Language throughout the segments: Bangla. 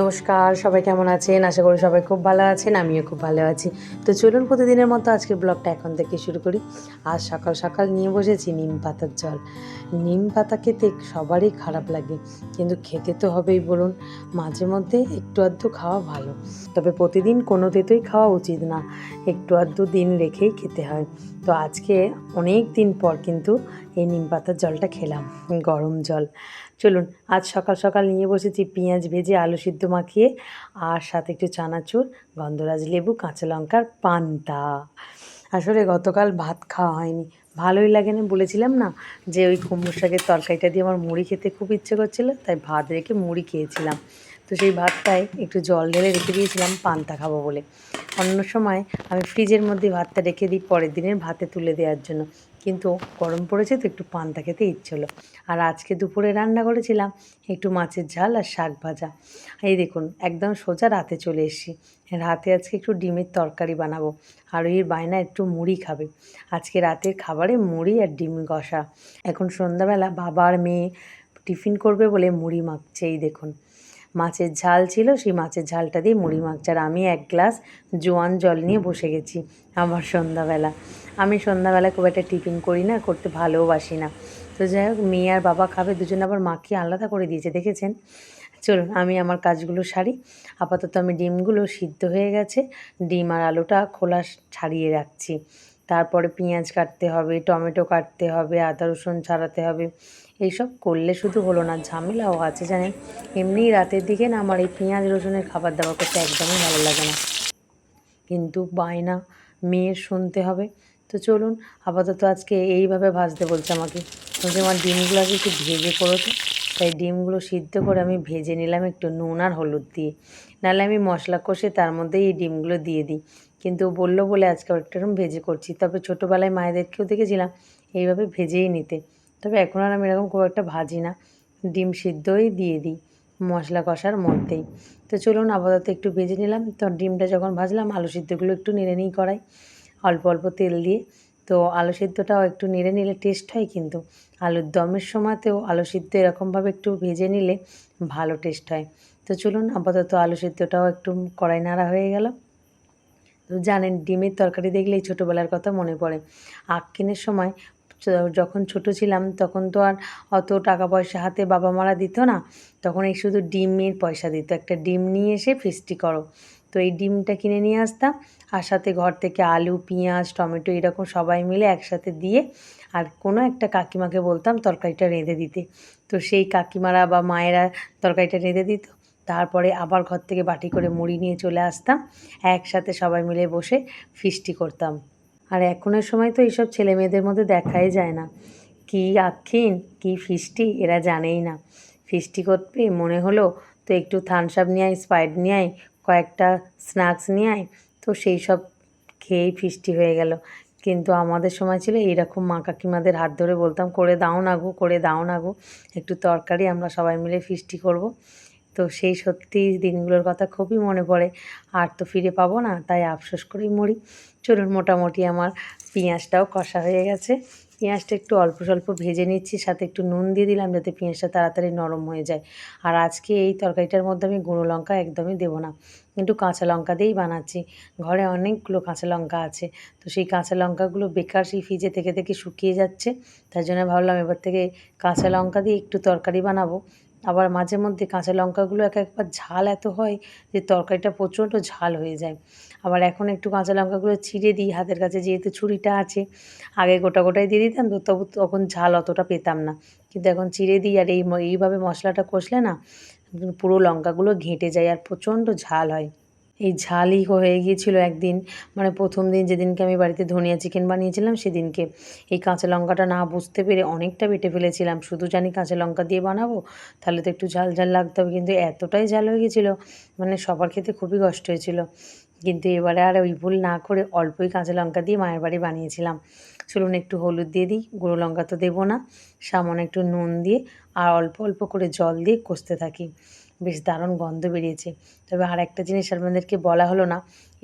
নমস্কার, সবাই কেমন আছেন? আশা করি সবাই খুব ভালো আছেন, আমিও খুব ভালো আছি। তো চলুন প্রতিদিনের মতো আজকের ব্লগটা এখন থেকে শুরু করি। আজ সকাল সকাল নিয়ে বসেছি নিম পাতার জল। নিম পাতা খেতে সবারই খারাপ লাগে, কিন্তু খেতে তো হবেই বলুন, মাঝে মধ্যে একটু আধটু খাওয়া ভালো। তবে প্রতিদিন কোনো তেতোই খাওয়া উচিত না, একটু আধটু দিন রেখেই খেতে হয়। তো আজকে অনেক দিন পর কিন্তু এই নিম পাতার জলটা খেলাম, গরম জল। চলুন, আজ সকাল সকাল নিয়ে বসেছি পেঁয়াজ ভেজে আলু সিদ্ধ মাখিয়ে, আর সাথে একটু চানাচুর, গন্ধরাজ লেবু, কাঁচা লঙ্কার পান্তা। আসলে গতকাল ভাত খাওয়া হয়নি। ভালোই লাগে না বলেছিলাম না যে ওই কুমড়ো শাকের তরকারিটা দিয়ে আমার মুড়ি খেতে খুব ইচ্ছে করছিল, তাই ভাত রেখে মুড়ি খেয়েছিলাম। তো সেই ভাতটায় একটু জল ঢেলে রেখে দিয়েছিলাম, পান্তা খাব বলে। অন্য সময় আমি ফ্রিজের মধ্যে ভাতটা রেখে দিই পরের দিনের ভাতে তুলে দেওয়ার জন্য। কিন্তু গরম পড়েছে তো একটু পান্তা খেতে ইচ্ছে হলো। আর আজকে দুপুরে রান্না করেছিলাম একটু মাছের ঝাল আর শাক ভাজা। এই দেখুন, একদম সোজা রাতে চলে এসেছি। রাতে আজকে একটু ডিমের তরকারি বানাবো আর ওই বায়না একটু মুড়ি খাবে। আজকে রাতের খাবারে মুড়ি আর ডিম কষা। এখন সন্ধ্যাবেলা বাবার মেয়ে টিফিন করবে বলে মুড়ি মাখছে, এই দেখুন। মাছের ঝাল ছিল, সেই মাছের ঝালটা দিয়ে মুড়ি মাখছে আর আমি এক গ্লাস জোয়ান জল নিয়ে বসে গেছি আমার সন্ধ্যাবেলা। আমি সন্ধ্যাবেলা খুব একটা টিফিন করি না, করতে ভালোবাসি না। তো যাই হোক, মেয়ে আর বাবা খাবে, দুজন আবার মাখিয়ে আলাদা করে দিয়েছে, দেখেছেন? চলুন, আমি আমার কাজগুলো সারি। আপাতত আমি ডিমগুলো সিদ্ধ হয়ে গেছে। ডিম আর আলুটা খোলা ছাড়িয়ে রাখছি। তারপরে পেঁয়াজ কাটতে হবে, টমেটো কাটতে হবে, আদা রসুন ছাড়াতে হবে। এইসব করলে শুধু হলো না, ঝামেলাও আছে জানেন। এমনিই রাতের দিকে না আমার এই পেঁয়াজ রসুনের খাবার দাবার করতে একদমই ভালো লাগে না। কিন্তু বায়না, মেয়ের শুনতে হবে। তো চলুন, আপাতত আজকে এইভাবে ভাজতে বলছে আমাকে। বলছে আমার ডিমগুলো আগে একটু ভেজে করো তো তাই ডিমগুলো সিদ্ধ করে আমি ভেজে নিলাম একটু নুন আর হলুদ দিয়ে। নাহলে আমি মশলা কষে তার মধ্যে এই ডিমগুলো দিয়ে দিই। কিন্তু বলল বলে আজকে একটু ভেজে করছি। তবে ছোটোবেলায় মায়েদেরকেও দেখেছিলাম এইভাবে ভেজেই নিতে। তবে এখন আর আমি এরকম খুব একটা ভাজি না। ডিম সিদ্ধই দিয়ে দিই, মশলা কষার মধ্যেই। তো চলুন আপাতত একটু ভেজে নিলাম। তো ডিমটা যখন ভাজলাম, আলু সিদ্ধগুলো একটু নেড়ে নিই কড়াই, অল্প অল্প তেল দিয়ে। তো আলু সিদ্ধটাও একটু নেড়ে নিলে টেস্ট হয় কিন্তু, আলুর দমের সময়তেও আলু সিদ্ধ এরকমভাবে একটু ভেজে নিলে ভালো টেস্ট হয়। তো চলুন আপাতত আলু সিদ্ধটাও একটু কড়াই নাড়া হয়ে গেল। জানেন, ডিমের তরকারি দেখলেই ছোটোবেলার কথা মনে পড়ে। আক্কিনের সময় চ- যখন ছোট ছিলাম তখন তো আর অত টাকা পয়সা হাতে বাবা মারা দিত না। তখন এই শুধু ডিমের পয়সা দিত। একটা ডিম নিয়ে এসে ফিস্টি করো। তো এই ডিমটা কিনে নিয়ে আসতাম আর সাথে ঘর থেকে আলু, পেঁয়াজ, টমেটো এরকম সবাই মিলে একসাথে দিয়ে আর কোনো একটা কাকিমাকে বলতাম তরকারিটা রেঁধে দিতে। তো সেই কাকিমারা বা মায়েরা তরকারিটা রেঁধে দিত। তারপরে আবার ঘর থেকে বাটি করে মুড়ি নিয়ে চলে আসতাম। একসাথে সবাই মিলে বসে ফিস্টি করতাম। আর এখনের সময় তো এইসব ছেলে মেয়েদের মধ্যে দেখাই যায় না। কি আক্ষিন কি ফিস্টি, এরা জানেই না। ফিস্টি করতে মনে হলো তো একটু থামস আপ নিয়ে আয়, স্পাইড নিয়ে আয়, কয়েকটা স্ন্যাক্স নিয়ে আয়, তো সেই সব খেয়েই ফিস্টি হয়ে গেল। কিন্তু আমাদের সময় ছিল এইরকম মা কাকিমাদের হাত ধরে বলতাম, করে দাও না গো, করে দাও না গো, একটু তরকারি, আমরা সবাই মিলে ফিস্টি করব। তো সেই সত্যি দিনগুলোর কথা খুবই মনে পড়ে। আর তো ফিরে পাবো না, তাই আফসোস করেই মরি। চলুন, মোটামুটি আমার পেঁয়াজটাও কষা হয়ে গেছে। পেঁয়াজটা একটু অল্প স্বল্প ভেজে নিচ্ছি, সাথে একটু নুন দিয়ে দিলাম যাতে পেঁয়াজটা তাড়াতাড়ি নরম হয়ে যায়। আর আজকে এই তরকারিটার মধ্যে আমি গুঁড়ো লঙ্কা একদমই দেবো না, কিন্তু কাঁচা লঙ্কা দিয়েই বানাচ্ছি। ঘরে অনেকগুলো কাঁচা লঙ্কা আছে, তো সেই কাঁচা লঙ্কাগুলো বেকার সেই ফ্রিজে থেকে থেকে শুকিয়ে যাচ্ছে। তার জন্য ভাবলাম এবার থেকে কাঁচা লঙ্কা দিয়ে একটু তরকারি বানাবো। আবার মাঝে মধ্যে কাঁচা লঙ্কাগুলো এক একবার ঝাল এত হয় যে তরকারিটা প্রচণ্ড ঝাল হয়ে যায়। আবার এখন একটু কাঁচা লঙ্কাগুলো ছিঁড়ে দিই হাতের কাছে যেহেতু ছুরিটা আছে, আগে গোটা গোটাই দিয়ে দিতাম তো তবু তখন ঝাল অতটা পেতাম না। কিন্তু এখন চিড়ে দিই আর এই এইভাবে মশলাটা কষলে না পুরো লঙ্কাগুলো ঘেঁটে যায় আর প্রচণ্ড ঝাল হয়। এই ঝালই হয়ে গিয়েছিল একদিন। মানে প্রথম দিন যেদিনকে আমি বাড়িতে ধনিয়া চিকেন বানিয়েছিলাম, সেদিনকে এই কাঁচা লঙ্কাটা না বুঝতে পেরে অনেকটা বেটে ফেলেছিলাম। শুধু জানি কাঁচা লঙ্কা দিয়ে বানাবো, তাহলে তো একটু ঝাল ঝাল লাগতে হবে, কিন্তু এতটাই ঝাল হয়ে গেছিল মানে সবার খেতে খুবই কষ্ট হয়েছিল। কিন্তু এবারে আর ওই ভুল না করে অল্পই কাঁচা লঙ্কা দিয়ে মায়ের বাড়ি বানিয়েছিলাম। চলুন একটু হলুদ দিয়ে দিই, গুঁড়ো লঙ্কা তো দেবো না, সামান্য একটু নুন দিয়ে, আর অল্প অল্প করে জল দিয়ে কষতে থাকি। বেশ দারুণ গন্ধ বেরিয়েছে। তবে আর একটা জিনিস আপনাদেরকে বলা হলো না,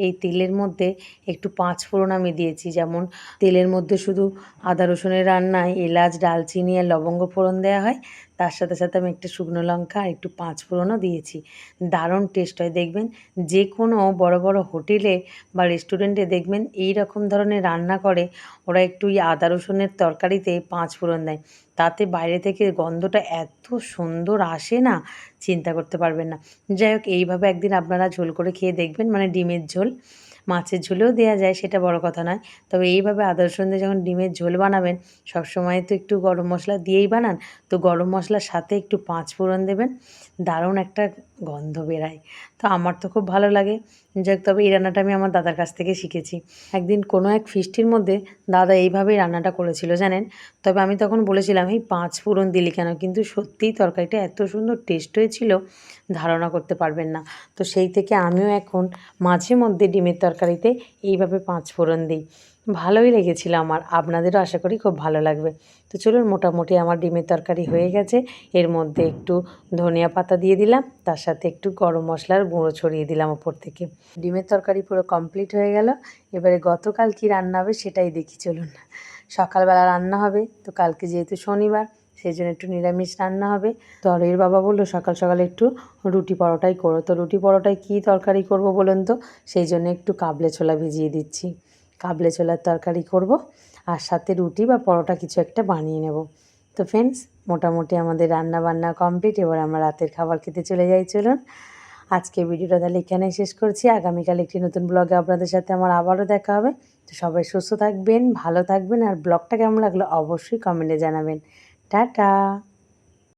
এই তেলের মধ্যে একটু পাঁচ ফোড়ন আমি দিয়েছি। যেমন তেলের মধ্যে শুধু আদা রসুনের রান্নায় এলাচ, ডালচিনি আর লবঙ্গ ফোড়ন দেওয়া হয়, তার সাথে সাথে আমি একটা শুকনো লঙ্কা আর একটু পাঁচ ফোড়নও দিয়েছি। দারুণ টেস্ট হয়, দেখবেন যে কোনো বড় বড় হোটেলে বা রেস্টুরেন্টে দেখবেন এই রকম ধরনের রান্না করে, ওরা একটু আদা রসুনের তরকারিতে পাঁচ ফোড়ন দেয়। তাতে বাইরে থেকে গন্ধটা এত সুন্দর আসে না, চিন্তা করতে পারবেন না। যাই হোক, এইভাবে একদিন আপনারা ঝোল করে খেয়ে দেখবেন মানে ডিমের ঝোল। মাছের ঝোলেও দেওয়া যায়, সেটা বড় কথা নয়। তবে এইভাবে আদর্শ যখন ডিমের ঝোল বানাবেন, সবসময় তো একটু গরম মশলা দিয়েই বানান। তো গরম মশলার সাথে একটু পাঁচ ফোড়ন দেবেন। দারুণ একটা গন্ধ বেরায়। তো আমার তো খুব ভালো লাগে। যাক তবে এই রান্নাটা আমি আমার দাদার কাছ থেকে শিখেছি। একদিন কোনো এক ফিস্টির মধ্যে দাদা এইভাবেই রান্নাটা করেছিল, জানেন? তবে আমি তখন বলেছিলাম, এই পাঁচ ফোড়ন দিলি কেন? কিন্তু সত্যিই তরকারিটা এত সুন্দর টেস্ট হয়েছিল, ধারণা করতে পারবেন না। তো সেই থেকে আমিও এখন মাঝে মধ্যে ডিমের তরকারিতে এইভাবে পাঁচ ফোড়ন দিই। ভালোই লেগেছিল আমার। আপনাদেরও আশা করি খুব ভালো লাগবে। তো চলুন, মোটামুটি আমার ডিমের তরকারি হয়ে গেছে। এর মধ্যে একটু ধনিয়া পাতা দিয়ে দিলাম, তার সাথে একটু গরম মশলার গুঁড়ো ছড়িয়ে দিলাম ওপর থেকে। ডিমের তরকারি পুরো কমপ্লিট হয়ে গেল। এবারে গতকাল কি রান্না হবে সেটাই দেখি, চলুন। সকালবেলা রান্না হবে, তো কালকে যেহেতু শনিবার সেই জন্য একটু নিরামিষ রান্না হবে। তো অরির বাবা বলল, সকাল সকালে একটু রুটি পরোটাই করো। তো রুটি পরোটায় কী তরকারি করব বলুন তো? সেই জন্য একটু কাবলে ছোলা ভিজিয়ে দিচ্ছি। কাবলে ছোলার তরকারি করব, আর সাথে রুটি বা পরোটা কিছু একটা বানিয়ে নেব। তো ফ্রেন্ডস মোটামুটি আমাদের রান্না বান্না কমপ্লিট এবার আমরা রাতের খাবার খেতে চলে যাই, চলুন। আজকে ভিডিওটা তাহলে এখানেই শেষ করছি। আগামীকাল একটি নতুন ব্লগে আপনাদের সাথে আমার আবারও দেখা হবে। তো সবাই সুস্থ থাকবেন, ভালো থাকবেন, আর ব্লগটা কেমন লাগল অবশ্যই কমেন্টে জানাবেন। টাটা!